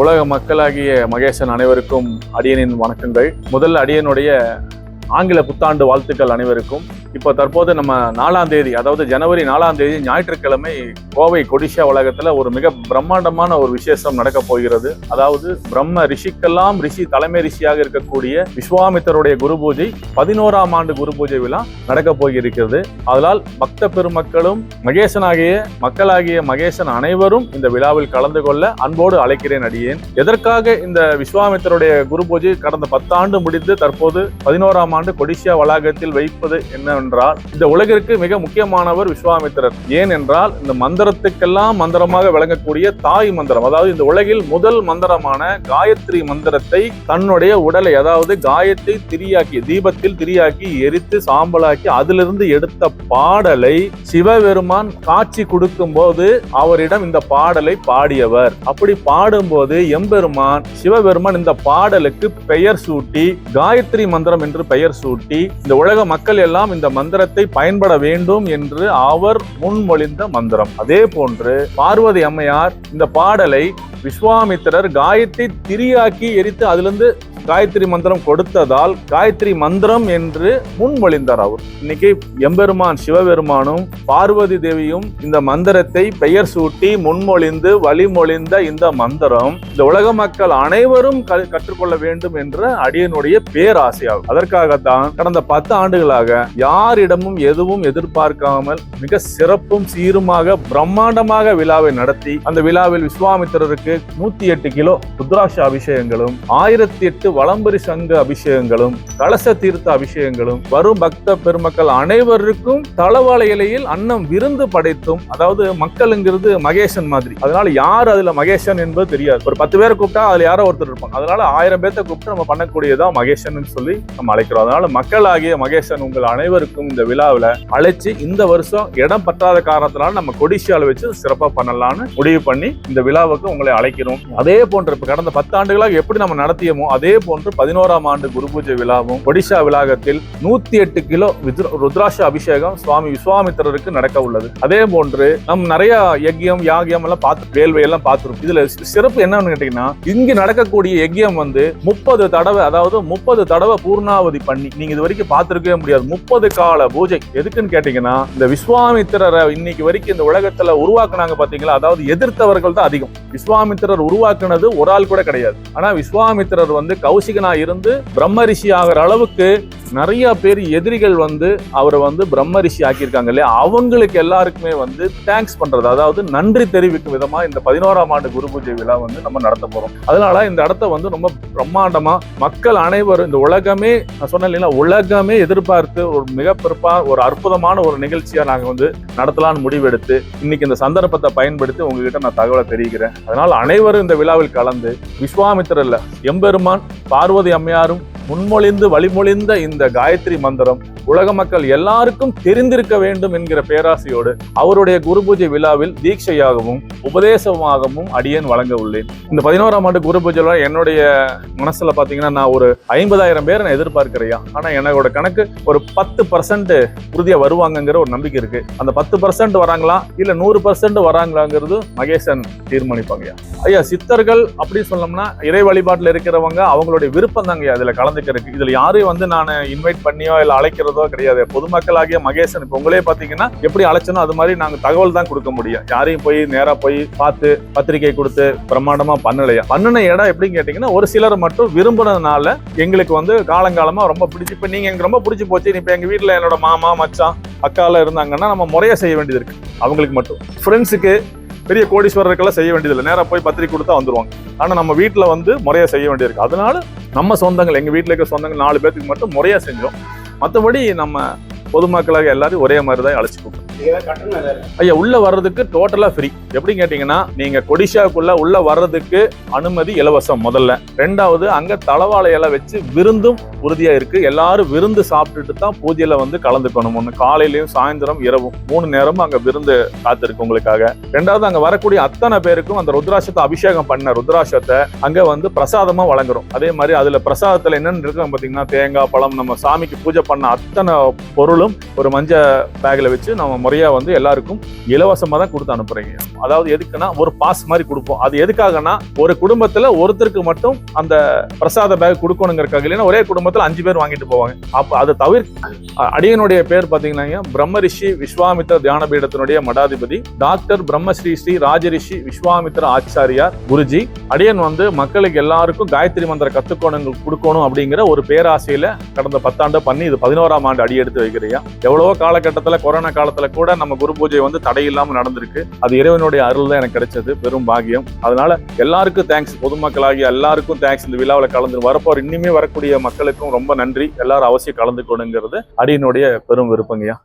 உலக மக்களாகிய மகேசன் அனைவருக்கும் அடியனின் வணக்கங்கள். முதல் அடியனுடைய ஆங்கில புத்தாண்டு வாழ்த்துக்கள் அனைவருக்கும். இப்போ தற்போது நம்ம நாலாம் தேதி அதாவது ஜனவரி நாலாம் தேதி ஞாயிற்றுக்கிழமை கோவை கொடிஷா உலகத்தில் ஒரு மிக பிரம்மாண்டமான ஒரு விசேஷம் நடக்க போகிறது. அதாவது பிரம்ம ரிஷிக்கெல்லாம் ரிஷி தலைமை ரிஷியாக இருக்கக்கூடிய விஸ்வாமித்தருடைய குரு பூஜை பதினோராம் ஆண்டு குரு பூஜை விழா நடக்க போகிருக்கிறது அதனால் பக்த பெருமக்களும் மகேசனாகிய மக்களாகிய மகேசன் அனைவரும் இந்த விழாவில் கலந்து கொள்ள அன்போடு அழைக்கிறேன் அடியேன். எதற்காக இந்த விஸ்வாமித்தருடைய குரு பூஜை கடந்த பத்தாண்டு முடிந்து தற்போது பதினோராம் ஆண்டு கொடிஷியா வளாகத்தில் வைப்பது என்ன என்னவென்றால் இந்த உலகிற்கு மிக முக்கியமானவர் விஸ்வாமித்திரர். ஏன் என்றால் இந்த மந்திரத்துக்கெல்லாம் மந்திரமாக விளங்கக்கூடிய தாய் மந்திரம் அதாவது இந்த உலகில் முதல் மந்திரமான காயத்ரி மந்திரத்தை தன்னுடைய உடலை அதாவது காயத்தை திரியாக்கி தீபத்தில் திரியாக்கி எரித்து சாம்பலாக்கி அதிலிருந்து எடுத்த பாடலை சிவபெருமான் காட்சி கொடுக்கும் போது அவரிடம் இந்த பாடலை பாடியவர். அப்படி பாடும்போது எம்பெருமான் சிவபெருமான் இந்த பாடலுக்கு பெயர் சூட்டி காயத்ரி மந்திரம் என்று பெயர் சூட்டி இந்த உலக மக்கள் எல்லாம் இந்த மந்திரத்தை பயன்பட வேண்டும் என்று அவர் முன்மொழிந்த மந்திரம். அதே போன்று பார்வதி அம்மையார் இந்த பாடலை விஸ்வாமித்திரர் காயத்தை திரியாக்கி எரித்து அதிலிருந்து காயத்ரி மந்திரம் கொடுத்ததால் காயத்ரி மந்திரம் என்று முன்மொழிந்தார் அவர். இன்னைக்கு எம்பெருமான் சிவபெருமானும் பார்வதி தேவியும் இந்த மந்திரத்தை பெயர் சூட்டி முன்மொழிந்து வழிமொழிந்த இந்த மந்திரம் இந்த உலக மக்கள் அனைவரும் கற்றுக்கொள்ள வேண்டும் என்ற அடியனுடைய பேராசையாகும் அதற்காகத்தான் கடந்த பத்து ஆண்டுகளாக யாரிடமும் எதுவும் எதிர்பார்க்காமல் மிக சிறப்பும் சீருமாக பிரம்மாண்டமாக விழாவை நடத்தி அந்த விழாவில் விஸ்வாமித்திரருக்கு நூத்தி எட்டு கிலோ ருத்ராட்ச அபிஷேகங்களும் ஆயிரத்தி எட்டு வளம்பரி சங்க அபிஷேகங்களும் கலச தீர்த்த அபிஷேகங்களும் வரும் பக்த பெருமக்கள் அனைவருக்கும் தளவாள இலையில் அன்னம் விருந்து படைத்தும் அதாவது மக்களுங்கிறது மகேசன் மாதிரி. அதனால யார் அதுல மகேசன் என்பது தெரியாது. ஒரு பத்து பேரை கூப்பிட்டா அதுல யாரோ ஒருத்தர் இருப்பாங்க. அதனால ஆயிரம் பேர்த்த கூப்பிட்டு நம்ம பண்ணக்கூடியதான் மகேசன் சொல்லி நம்ம அழைக்கிறோம். அதனால மக்களாகிய மகேசன் உங்கள் அனைவருக்கும் இந்த விழாவில் அழைச்சு இந்த வருஷம் இடம் பற்றாத காரணத்தினால நம்ம கொடிஷியால வச்சு சிறப்பாக பண்ணலாம்னு முடிவு பண்ணி இந்த விழாவுக்கு உங்களை அழைக்கிறோம். அதே போன்ற கடந்த பத்து ஆண்டுகளாக எப்படி நம்ம நடத்தியமோ அதே போன்று பதினோராம் ஆண்டு குரு பூஜை விழாவும் ஒடிஷா விழாகத்தில் நூத்தி எட்டு கிலோ ருத்ராஷ அபிஷேகம் சுவாமி விஸ்வாமித்திரருக்கு நடக்க உள்ளது. அதே போன்று நம் நிறைய யஜ்யம் யாகியம் எல்லாம் பார்த்து வேள்வை எல்லாம் பார்த்துருக்கோம். இதுல சிறப்பு என்னன்னு கேட்டீங்கன்னா இங்கு நடக்கக்கூடிய யஜ்யம் வந்து முப்பது தடவை அதாவது முப்பது தடவை பூர்ணாவதி பண்ணி நீங்க இது வரைக்கும் பார்த்துருக்கவே முடியாது. முப்பது கால பூஜை. எதுக்குன்னு கேட்டீங்கன்னா இந்த விஸ்வாமித்திரரை இன்னைக்கு வரைக்கும் இந்த உலகத்துல உருவாக்குனாங்க பாத்தீங்களா அதாவது எதிர்த்தவர்கள் தான் அதிகம். விஸ்வாமித்திரர் உருவாக்குனது ஒரு ஆள் கூட கிடையாது. ஆனா விஸ்வாமித்திரர் வந்து கௌசிகனா இருந்து பிரம்ம ரிஷி ஆகிற அளவுக்கு நிறைய பேர் எதிரிகள் வந்து அவரை வந்து பிரம்ம ரிஷி ஆக்கியிருக்காங்க இல்லையா? அவங்களுக்கு எல்லாருக்குமே வந்து தேங்க்ஸ் பண்றது அதாவது நன்றி தெரிவிக்கும் விதமா இந்த பதினோராம் ஆண்டு குரு பூஜை விழா வந்து நம்ம நடத்த போறோம். அதனால இந்த இடத்த வந்து ரொம்ப பிரம்மாண்டமா மக்கள் அனைவரும் இந்த உலகமே நான் சொன்னேன் இல்லைங்களா உலகமே எதிர்பார்த்து ஒரு மிக பிறப்பா ஒரு அற்புதமான ஒரு நிகழ்ச்சியா நாங்க வந்து நடத்தலாம்னு முடிவெடுத்து இன்னைக்கு இந்த சந்தர்ப்பத்தை பயன்படுத்தி உங்ககிட்ட நான் தகவலை தெரிவிக்கிறேன். அதனால அனைவரும் இந்த விழாவில் கலந்து விஸ்வாமித்திரல்ல எம்பெருமான் பார்வதி அம்மையாரும் முன்மொழிந்து வழிமொழிந்த இந்த காயத்ரி மந்திரம் உலக மக்கள் எல்லாருக்கும் தெரிந்திருக்க வேண்டும் என்கிற பேராசையோடு அவருடைய குரு பூஜை விழாவில் தீட்சையாகவும் உபதேசமாகவும் அடியேன் வழங்க உள்ளேன். இந்த பதினோராம் ஆண்டு குரு பூஜை விழா என்னுடைய மனசுல பாத்தீங்கன்னா நான் ஒரு ஐம்பதாயிரம் பேர் நான் எதிர்பார்க்கிறையா. ஆனா என்னோட கணக்கு ஒரு பத்து பர்சன்ட் உறுதியா வருவாங்கங்கிற ஒரு நம்பிக்கை இருக்கு. அந்த பத்து பர்சன்ட் வராங்களா? இல்ல நூறு பர்சன்ட் வராங்களாங்கிறது மகேசன் தீர்மானிப்பாங்கய்யா. ஐயா சித்தர்கள் அப்படின்னு சொன்னோம்னா இறை வழிபாட்டில் இருக்கிறவங்க அவங்களுடைய விருப்பம் தாங்க இதுல இருக்கு இதுல யாரையும் வந்து நான் இன்வைட் பண்ணியோ இல்ல அழைக்கிறதோ கிடையாது. பொதுமக்களாகிய மகேசன் இப்ப உங்களே பாத்தீங்கன்னா எப்படி அழைச்சனோ அது மாதிரி நாங்க தகவல் தான் கொடுக்க முடியும். யாரையும் போய் நேரா போய் பார்த்து பத்திரிகை கொடுத்து பிரம்மாண்டமா பண்ணலையா? பண்ணின இடம் எப்படின்னு கேட்டீங்கன்னா ஒரு சிலர் மட்டும் விரும்புனதுனால எங்களுக்கு வந்து காலங்காலமா ரொம்ப பிடிச்சி இப்ப நீங்க எங்களுக்கு ரொம்ப பிடிச்சி போச்சு. இப்ப எங்க வீட்டுல என்னோட மாமா மச்சான் அக்கால இருந்தாங்கன்னா நம்ம முறையா செய்ய வேண்டியது இருக்கு. அவங்களுக்கு மட்டும். ஃப்ரெண்ட்ஸுக்கு பெரிய கோடீஸ்வரருக்கெல்லாம் செய்ய வேண்டியதில்லை. நேராக போய் பத்திரிக்கை கொடுத்தா வந்துருவாங்க. ஆனால் நம்ம வீட்டில் வந்து முறையாக செய்ய வேண்டியிருக்கு. அதனால நம்ம சொந்தங்கள் எங்கள் வீட்டில் இருக்கிற சொந்தங்கள் நாலு பேர்த்துக்கு மட்டும் முறையாக செஞ்சோம். மற்றபடி நம்ம பொதுமக்களாக எல்லாரும் ஒரே மாதிரி தான் அழைச்சி கூப்பிடுறோம் ஐயா உள்ள வர்றதுக்கு டோட்டலா ஃப்ரீ எப்படி கேட்டீங்கன்னா நீங்க கொடிஷாக்குள்ள உள்ள வர்றதுக்கு அனுமதி இலவசம் முதல்ல. ரெண்டாவது அங்க தளவாழை இலை வச்சு விருந்தும் உறுதியா இருக்கு. எல்லாரும் விருந்து சாப்பிட்டுட்டு தான் பூஜையில வந்து கலந்துக்கணும். ஒண்ணு காலையிலயும் சாயந்தரம் இரவும். மூணு நேரமும் அங்க விருந்து காத்திருக்கு உங்களுக்காக. ரெண்டாவது அங்க வரக்கூடிய அத்தனை பேருக்கும் அந்த ருத்ராட்சத்தை அபிஷேகம் பண்ண ருத்ராட்சத்தை அங்க வந்து பிரசாதமா வழங்குறோம். அதே மாதிரி அதுல பிரசாதத்துல என்னென்னு இருக்கு பாத்தீங்கன்னா தேங்காய் பழம் நம்ம சாமிக்கு பூஜை பண்ண அத்தனை பொருளும் ஒரு மஞ்ச பேக்ல வச்சு நம்ம முறையா வந்து எல்லாருக்கும் இலவசமா தான் கொடுத்து அனுப்புறீங்க. அதாவது எதுக்குன்னா ஒரு பாஸ் மாதிரி கொடுப்போம். அது எதுக்காகனா ஒரு குடும்பத்துல ஒருத்தருக்கு மட்டும் அந்த பிரசாத பேக் கொடுக்கணுங்கிறக்காக இல்லைன்னா ஒரே குடும்பத்துல அஞ்சு பேர் வாங்கிட்டு போவாங்க. அப்ப அதை தவிர அடியனுடைய பேர் பாத்தீங்கன்னா பிரம்மரிஷி விஸ்வாமித்ர தியான பீடத்தினுடைய மடாதிபதி டாக்டர் பிரம்மஸ்ரீ ஸ்ரீ ராஜரிஷி விஸ்வாமித்ர ஆச்சாரியார் குருஜி. அடியன் வந்து மக்களுக்கு எல்லாருக்கும் காயத்ரி மந்திர கத்துக்கணும் கொடுக்கணும் அப்படிங்கிற ஒரு பேராசையில கடந்த பத்தாண்டு பண்ணி இது பதினோராம் ஆண்டு அடி எடுத்து ஐயா. எவ்வளவோ காலகட்டத்துல கொரோனா காலத்துல கூட நம்ம குரு பூஜை வந்து தடை இல்லாமல் நடந்திருக்கு. அது இறைவனுடைய அருள் தான் எனக்கு கிடைச்சது பெரும் பாக்கியம். அதனால எல்லாருக்கும் தேங்க்ஸ் பொதுமக்களாகிய எல்லாருக்கும் தேங்க்ஸ் இந்த விழாவில் கலந்து வரப்போற இனிமே வரக்கூடிய மக்களுக்கும் ரொம்ப நன்றி. எல்லாரும் அவசியம் கலந்துக்கணுங்கிறது அடியினுடைய பெரும் விருப்பங்கய்யா.